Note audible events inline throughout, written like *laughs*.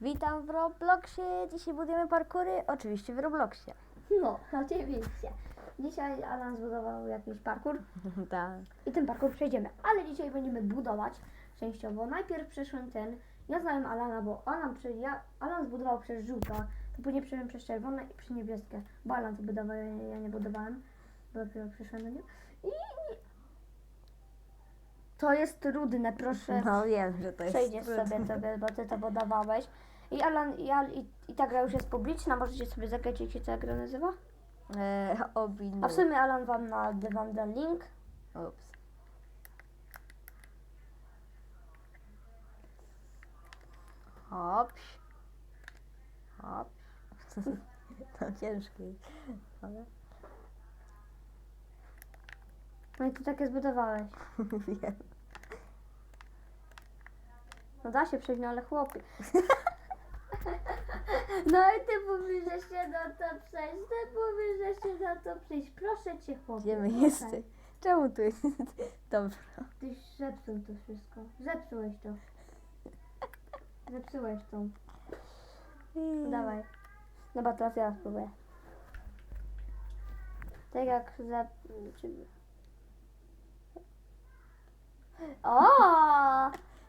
Witam w Robloxie. Dzisiaj budujemy parkury. Oczywiście w Robloxie. No, oczywiście. Dzisiaj Alan zbudował jakiś parkour *laughs* tak. i ten parkour przejdziemy. Ale dzisiaj będziemy budować częściowo. Najpierw przeszłem ten. Ja znałem Alana, bo Alan, prze, ja, Alan zbudował przez żółto, to później przeszedłem przez czerwone i przez niebieskie. Bo Alan to budował, ja, ja nie budowałem. Bo dopiero przyszłem do niego. I to jest trudne, proszę. No wiem, że to jest. Przejdziesz trudne. sobie, sobie, bo ty to budowałeś. I Alan, i, Al- i, i ta gra już jest publiczna, możecie sobie zagrać, jak się ta gra nazywa. E, obi, A w sumie Alan wam na wam da link. Ups. Hopś. Hopś. *laughs* to ciężkie. jest. Ale No i ty takie zbudowałeś. *laughs* wiem. No da się przejść, no ale chłopie. *laughs* No i ty mówisz, że się na to przejść, ty mówisz, że się na to przejść. Proszę cię chłopie. Gdzie my proszę. jesteś? Czemu tu jest? *laughs* Dobra. Tyś zepsuł to wszystko. Zepsułeś to. Zepsułeś to. No Dawaj. Dobra, teraz ja spróbuję. Tak jak za... O,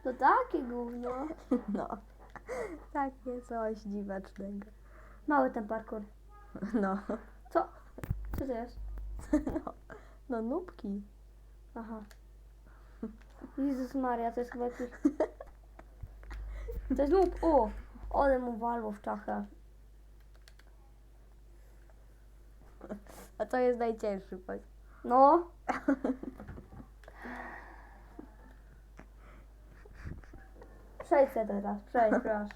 to takie gówno. *laughs* No. Takie coś dziwacznego. Mały ten parkour. *laughs* No. Co? Co to jest? *laughs* No, no nubki. Aha. Jezus Maria, to jest chyba jakiś... To jest lub. O! Ale mu walło w czachę. A to jest najcięższy poziom. No. Przejdź se teraz, przejdź, *laughs* proszę.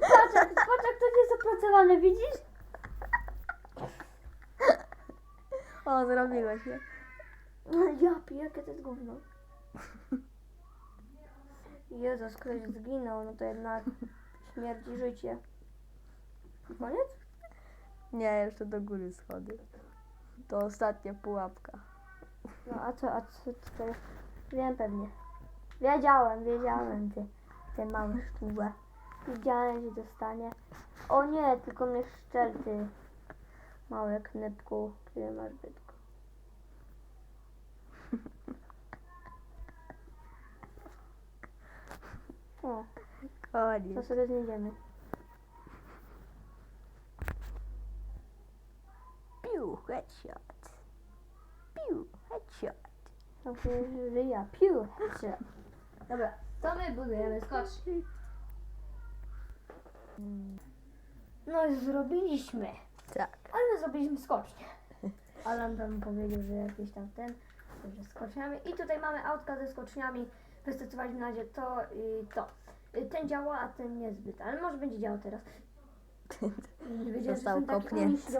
Patrz, jak- patrz jak to nie jest opracowane, widzisz? O, zrobiłeś, nie? Ja piję, jakie to jest gówno. Jezus, ktoś zginął, no to jednak śmierci życie. Koniec? Nie, jeszcze do góry schody. To ostatnia pułapka. No a co, a co, to jest? Wiem pewnie. Wiedziałem, wiedziałem, ty, ty mały szczurze. Wiedziałem, że dostanie. O nie, tylko mnie szczel, ty. Mały knypku, który masz bytku. *laughs* O, to Koniec. sobie znajdziemy. Piu, headshot. Piu, headshot. Tam się ryja. Piu, headshot. Dobra, to my budujemy skoczni. No i zrobiliśmy. Tak. Ale my zrobiliśmy skocznie. *laughs* Alan tam powiedział, że jakiś tam ten, że skoczniami. I tutaj mamy autka ze skoczniami. Wystosowaliśmy na razie to i to. Y, Ten działa, a ten niezbyt. Ale może będzie działał teraz. *laughs* Nie wiedziałem, że Został jestem taki kopnięty.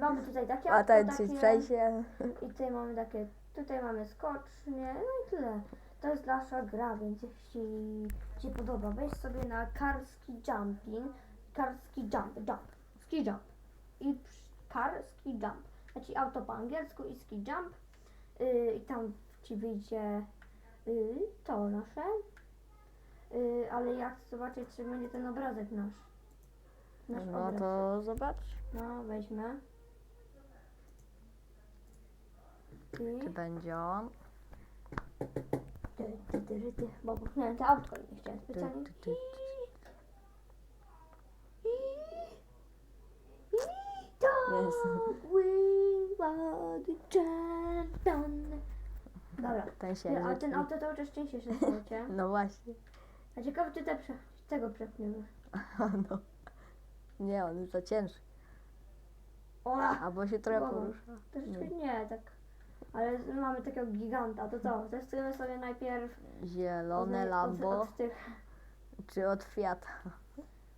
Mamy tutaj takie A ten przejdzie. I tutaj mamy takie, tutaj mamy skocznie, no i tyle. To jest nasza gra, więc jeśli Ci się podoba, weź sobie na karski jumping, karski jump, jump, ski jump i karski jump, znaczy auto po angielsku i ski jump yy, i tam Ci wyjdzie yy, to nasze, yy, ale ja chcę zobaczyć, czy będzie ten obrazek nasz. Nasz No obraz. to zobacz, No, weźmy. I... czy będzie on. Ty, ty, ty, ty, ty, bo popchnąłem to autko i nie chciałem Ty, specjalnie. ty, ty, the champion. Dobra. Ten się a ten auto cały czas częściej się cię. *laughs* No właśnie. A ciekawe, czy te prze, tego przepniemy. *laughs* no. Nie, on jest za ciężki. Albo się trochę Głową. porusza. troszeczkę nie, tak. Ale mamy takiego giganta, to co? Testujemy sobie najpierw Zielone od, Lambo, Od, od tych, czy od Fiata?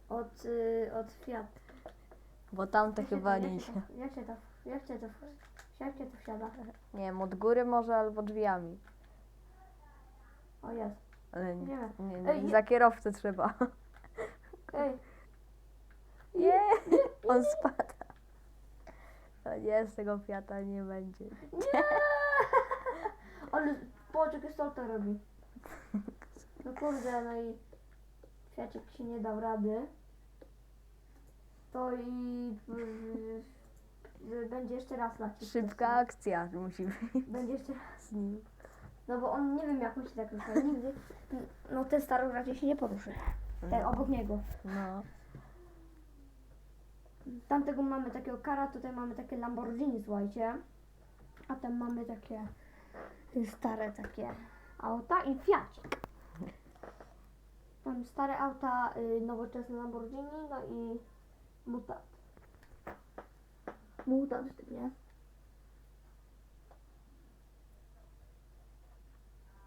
od, y, od Fiat. Bo tamte Jak się chyba to- nie jak się. to- Jak się to, jak się to, jak się to wsiada? Nie wiem, od góry może albo drzwiami. O jest. Ale Nie. nie, Ej, nie, nie. za kierowcę trzeba. Ej, Nie, on spada. Nie, z tego Fiata nie będzie. Nie! Ale patrz jakie solta robi. No kurde, no i Fiacik się nie dał rady. To i y, będzie jeszcze raz lecieć. Szybka akcja musi być Będzie jeszcze raz. z nim. No bo on nie wiem jak on się tak rusza. Nigdy. No ten stary raczej się nie poruszy. Ten obok niego. No. Tamtego mamy takiego kara, tutaj mamy takie Lamborghini, słuchajcie. A tam mamy takie y, stare takie auta i Fiacik. Mamy stare auta, y, nowoczesne Lamborghini, no i mutant. Mutant, ty nie?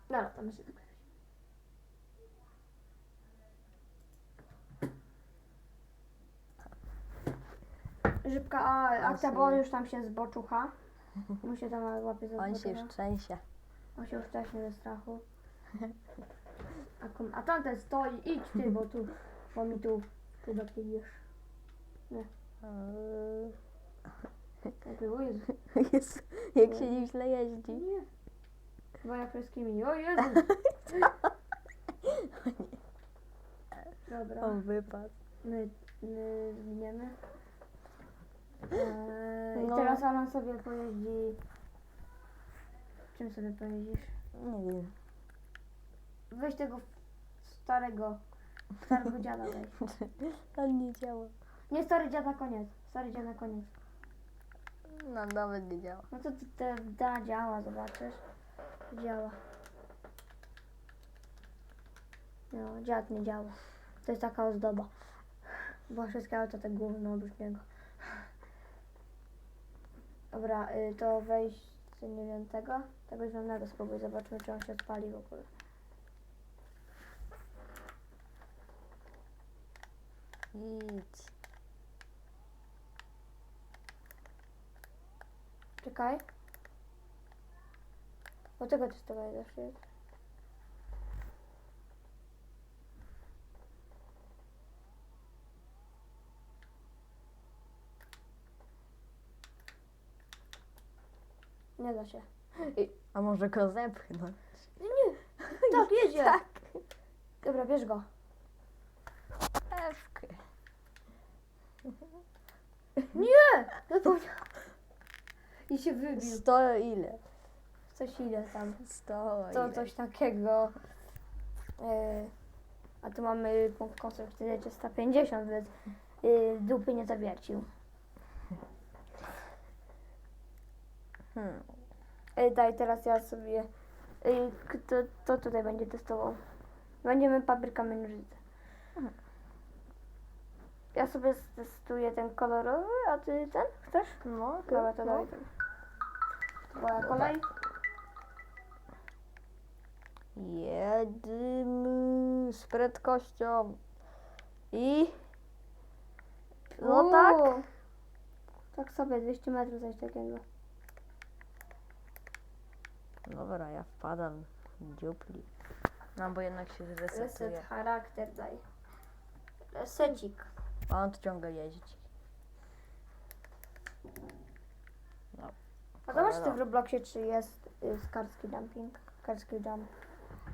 No, tam jeszcze Szybka a, akcja, bo on już tam się zboczucha. Mu się tam łapie za On się zboczucha. już trzęsie. On się już wcześniej ze strachu. A, kom- a tamten stoi, idź ty, bo tu, bo mi tu, tu dopiejesz. Eee, Jak było, Jezu. Jezu, jak się nim źle jeździ. Nie. Chyba jak wszystkimi. O Jezu. *laughs* Dobra, On wypadł. my, my zginiemy. Eee, I No. teraz Alan sobie pojeździ. Czym sobie pojeździsz? Nie wiem. Weź tego starego, starego dziada weź. *laughs* On nie działa. Nie stary dziad na koniec, stary dziad na koniec. No nawet nie działa. No to t- te da działa, zobaczysz. Działa. No, dziad nie działa. To jest taka ozdoba. Bo wszystkie auta te gówno oprócz niego. Dobra, y, to wejść, nie wiem, tego, tego zielonego spróbuj, zobaczymy czy on się odpali w ogóle. Idź. Czekaj. Bo tego testować zawsze jest. Nie da się. A może go zepchnąć? Nie, *laughs* tak, jedzie. Tak. Dobra, bierz go. Ewkę. Nie! Zapomniałam. I się wybił. Sto ile? Coś ile tam. Sto To ile? coś takiego. Yy, a tu mamy punkt konstrukcji 150, więc yy, dupy nie zawiercił. Hmm. Ej, daj, teraz ja sobie. Ej, kto, to tutaj będzie testował. Będziemy papryka nożyce. Ja sobie testuję ten kolorowy, a ty ten chcesz? No, Dobra, to no. dawaj ten. Twoja kolej. Jedziemy z prędkością. I... No tak. Tak sobie, 200 metrów, coś takiego. Dobra, ja wpadam w dziupli. No bo jednak się zresetuje. Reset charakter daj. Resecik. A on tu ciągle jeździ. No. A zobacz, Cholera. w Robloxie czy jest y, skarski dumping. Karski jump.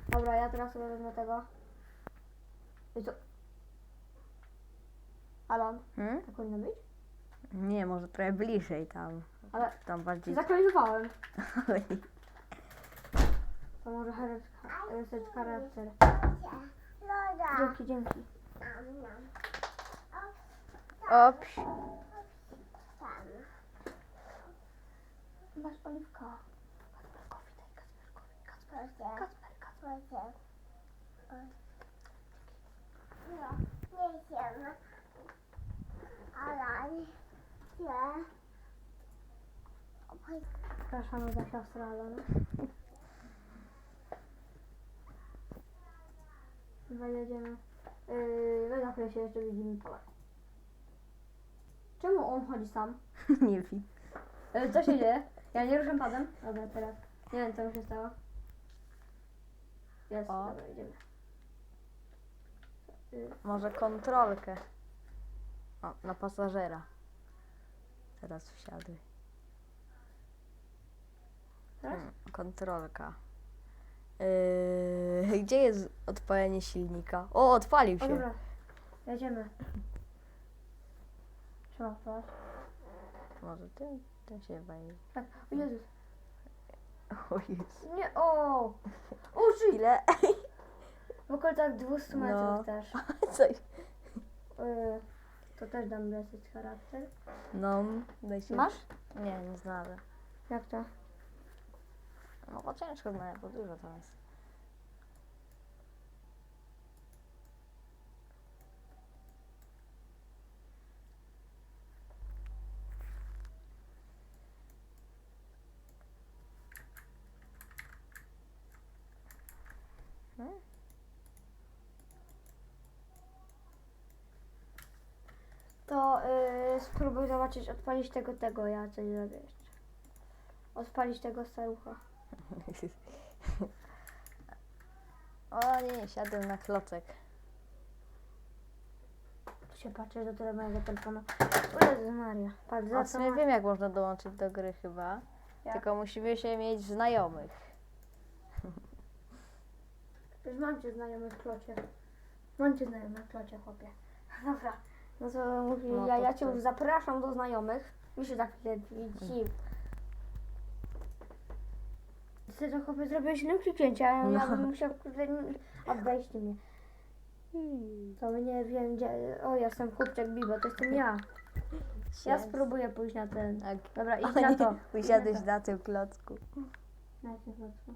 Dobra, ja teraz sobie wezmę tego. I co? Alan, Hmm? tak powinno być? Nie, może trochę bliżej tam. Ale Tam bardziej... zaktualizowałem. *laughs* To może reset reset charakter. Dzięki, dzięki. Ops. Masz oliwka. Kacperkowi daj, Kacperkowi. Kacper, Kacper, Kacper. Przepraszamy za siostrę Alana. *laughs* Chyba jedziemy. Yy, na chwilę się jeszcze widzimy pole. Czemu on chodzi sam? *laughs* nie wiem. Yy, co się dzieje? Ja nie ruszam padem. Dobra, teraz. Nie wiem co mi się stało. Jest, O. dobra, idziemy. Yy, Może kontrolkę. O, na pasażera. Teraz wsiadły. Teraz? Hmm, kontrolka. Yy, gdzie jest odpalenie silnika? O, odpalił O się. dobra, jedziemy. Trzeba wpaść. Może tym, tym się wejdzie. Tak, o Jezus. O Jezu. Nie, o! Użyj! Ile? W okolicach 200 metrów No. też. *laughs* Coś. Y, to też dam dosyć charakter. No, daj się. Masz? Nie, nie znalazłem. Jak to? No ciężko znaleźć, bo dużo tam jest. To y, spróbuj zobaczyć, odpalić tego, tego, ja coś zrobię jeszcze. Odpalić tego starucha. *laughs* O nie, siadłem na klocek. Tu się patrzę do tyle mojego telefonu. O Jezus Maria. Patrz, za w sumie ma... wiem jak można dołączyć do gry chyba. Jak? Tylko musimy się mieć znajomych. *laughs* Już mam cię znajomych w klocie. Mam cię znajomych w klocie, chłopie. *laughs* Dobra. No to mówi, No ja, to ja cię co? już zapraszam do znajomych. Mi się za chwilę widzi. Ty to chłopie zrobiłeś innym kliknięcie, a ja No. bym musiał kurde, obejść mnie. To nie wiem gdzie. O, ja jestem chłopczak Bibo, to jestem ja. Ja spróbuję pójść na ten. Tak. Dobra, idź na to. *laughs* Usiadłeś na na tym klocku. Na jakim klocku?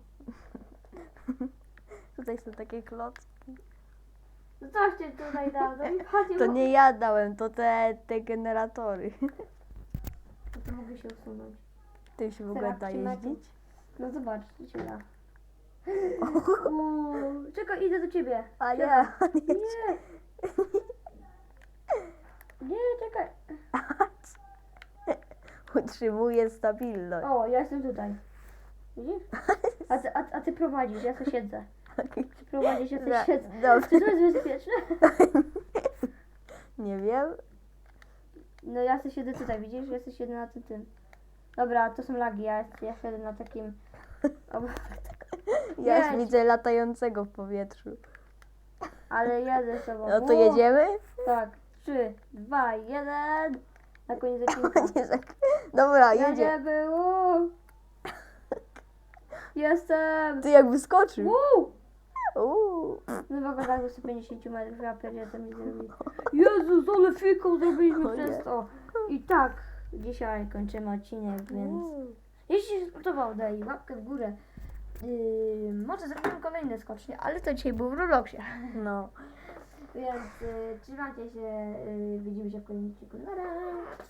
*laughs* Tutaj są takie klocki. No coś cię tutaj dał, to mi chodzi To o- nie ja dałem, to te, te generatory. To mogę się usunąć. Tym się w ogóle da jeździć? No zobacz, da. *laughs* Uuu, czekaj, idę do ciebie. A ja, nie. Nie. Czekaj. *laughs* Utrzymuję stabilność. O, ja jestem tutaj. Widzisz? A ty, a, a ty prowadzisz, ja sobie siedzę. Ty prowadzisz, ja sobie Dobra, siedzę. Dobrze, Czy to jest bezpieczne? *laughs* nie wiem. No ja sobie siedzę tutaj, widzisz? Ja sobie siedzę na tym, tym. Dobra, to są lagi, ja, ja siedzę na takim... Ja już widzę latającego w powietrzu. ale jadę sobą. No to Uuu, jedziemy? Tak, trzy, dwa, jeden. Na koniec *laughs* odcinka. Nie. Dobra, jedzie. Jedziemy, uuu. Jestem! Ty jak wyskoczył. Uuu! Uuu. No w ogóle tak 150 metrów, ja pierdzielę mi zrobili. Jezus, ale fiką zrobiliśmy O nie. przez to. I tak, dzisiaj kończymy odcinek, więc jeśli się spodobał, daj łapkę w górę. Yy, może zrobimy kolejne skocznie, ale to dzisiaj był w Robloxie. No. *laughs* Więc yy, trzymajcie się, yy, widzimy się w kolejnym odcinku. Na razie.